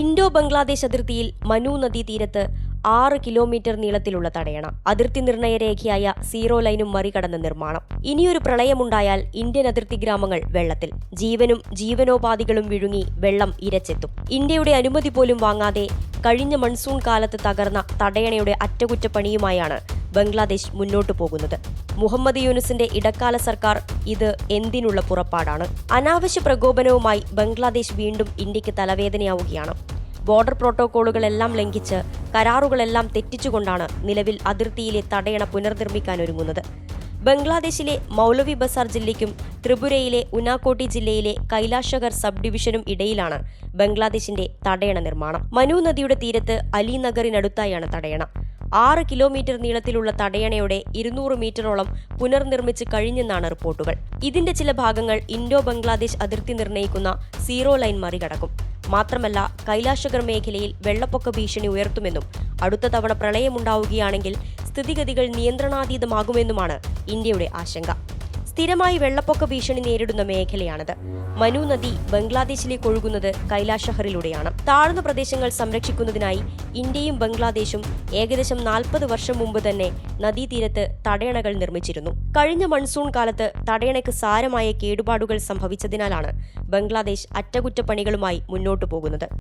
Indo Bangladesh അതിർത്തിയിൽ മനു നദീ തീരത്ത് ആറ് കിലോമീറ്റർ നീളത്തിലുള്ള തടയണ. അതിർത്തി നിർണയ രേഖയായ സീറോ ലൈനും മറികടന്ന നിർമ്മാണം. ഇനിയൊരു പ്രളയമുണ്ടായാൽ ഇന്ത്യൻ അതിർത്തി ഗ്രാമങ്ങൾ വെള്ളത്തിൽ. ജീവനും ജീവനോപാധികളും വിഴുങ്ങി വെള്ളം ഇരച്ചെത്തും. ഇന്ത്യയുടെ അനുമതി പോലും വാങ്ങാതെ കഴിഞ്ഞ മൺസൂൺ കാലത്ത് തകർന്ന തടയണയുടെ അറ്റകുറ്റപ്പണിയുമായാണ് ബംഗ്ലാദേശ് മുന്നോട്ടു പോകുന്നത്. മുഹമ്മദ് യൂനുസിന്റെ ഇടക്കാല സർക്കാർ ഇത് എന്തിനുള്ള പുറപ്പാടാണ്. അനാവശ്യ പ്രകോപനവുമായി ബംഗ്ലാദേശ് വീണ്ടും ഇന്ത്യയ്ക്ക് തലവേദനയാവുകയാണ്. ബോർഡർ പ്രോട്ടോക്കോളുകളെല്ലാം ലംഘിച്ച് കരാറുകളെല്ലാം തെറ്റിച്ചുകൊണ്ടാണ് നിലവിൽ അതിർത്തിയിലെ തടയണ പുനർനിർമ്മിക്കാൻ ഒരുങ്ങുന്നത്. ബംഗ്ലാദേശിലെ മൗലവി ബസാർ ജില്ലയ്ക്കും ത്രിപുരയിലെ ഉനാക്കോട്ടി ജില്ലയിലെ കൈലാഷഗർ സബ് ഡിവിഷനും ഇടയിലാണ് ബംഗ്ലാദേശിന്റെ തടയണ നിർമ്മാണം. മനു നദിയുടെ തീരത്ത് അലിനഗറിനടുത്തായാണ് തടയണ. ആറ് കിലോമീറ്റർ നീളത്തിലുള്ള തടയണയുടെ ഇരുന്നൂറ് മീറ്ററോളം പുനർനിർമ്മിച്ച് കഴിഞ്ഞെന്നാണ് റിപ്പോർട്ടുകൾ. ഇതിന്റെ ചില ഭാഗങ്ങൾ ഇൻഡോ ബംഗ്ലാദേശ് അതിർത്തി നിർണയിക്കുന്ന സീറോ ലൈൻ മറികടക്കും. മാത്രമല്ല കൈലാഷഗർ മേഖലയിൽ വെള്ളപ്പൊക്ക ഭീഷണി ഉയർത്തുമെന്നും അടുത്ത തവണ പ്രളയമുണ്ടാവുകയാണെങ്കിൽ സ്ഥിതിഗതികൾ നിയന്ത്രണാതീതമാകുമെന്നുമാണ് ഇന്ത്യയുടെ ആശങ്ക. സ്ഥിരമായി വെള്ളപ്പൊക്ക ഭീഷണി നേരിടുന്ന മേഖലയാണിത്. മനു നദി ബംഗ്ലാദേശിലേക്ക് ഒഴുകുന്നത് കൈലാഷഹറിലൂടെയാണ്. താഴ്ന്ന പ്രദേശങ്ങൾ സംരക്ഷിക്കുന്നതിനായി ഇന്ത്യയും ബംഗ്ലാദേശും ഏകദേശം നാൽപ്പത് വർഷം മുമ്പ് തന്നെ നദീതീരത്ത് തടയണകൾ നിർമ്മിച്ചിരുന്നു. കഴിഞ്ഞ മൺസൂൺ കാലത്ത് തടയണയ്ക്ക് സാരമായ കേടുപാടുകൾ സംഭവിച്ചതിനാലാണ് ബംഗ്ലാദേശ് അറ്റകുറ്റപ്പണികളുമായി മുന്നോട്ടു പോകുന്നത്.